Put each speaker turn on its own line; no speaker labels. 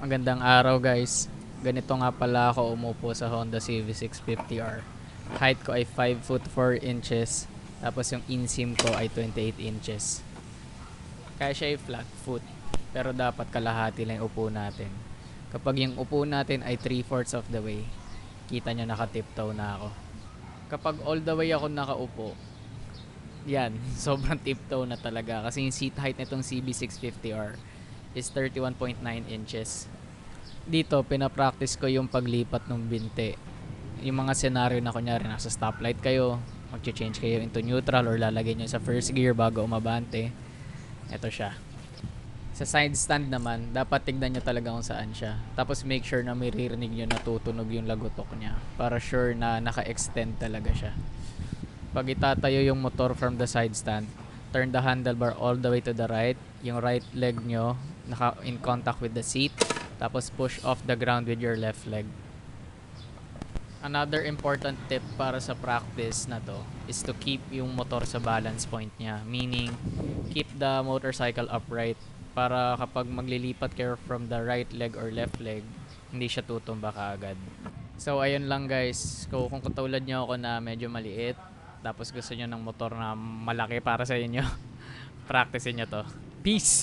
Magandang araw guys. Ganito nga pala ako umupo sa Honda CB650R. Height ko ay 5 foot 4 inches. Tapos yung inseam ko ay 28 inches. Kaya siya ay flat foot. Pero dapat kalahati lang yung upo natin. Kapag yung upo natin ay 3 fourths of the way, kita nyo naka-tiptoe na ako. Kapag all the way ako nakaupo, yan, sobrang tiptoe na talaga. Kasi yung seat height nitong CB650R is 31.9 inches. Dito, pinapractice ko yung paglipat ng binte. Yung mga scenario na kunyari nasa stoplight kayo, mag-change kayo into neutral or lalagay nyo sa first gear bago umabante. Ito siya. Sa side stand naman, dapat tignan nyo talaga kung saan siya. Tapos make sure na may ririnig nyo na tutunog yung lagutok niya. Para sure na naka-extend talaga siya. Pag itatayo yung motor from the side stand, turn the handlebar all the way to the right. Yung right leg nyo naka in contact with the seat. Tapos push off the ground with your left leg. Another important tip para sa practice na to is to keep yung motor sa balance point niya. Meaning, keep the motorcycle upright para kapag maglilipat kayo from the right leg or left leg, hindi siya tutumba kaagad. So, ayun lang guys. Kung, kung katulad nyo ako na medyo maliit, tapos gusto nyo ng motor na malaki para sa inyo, practice nyo to. Peace!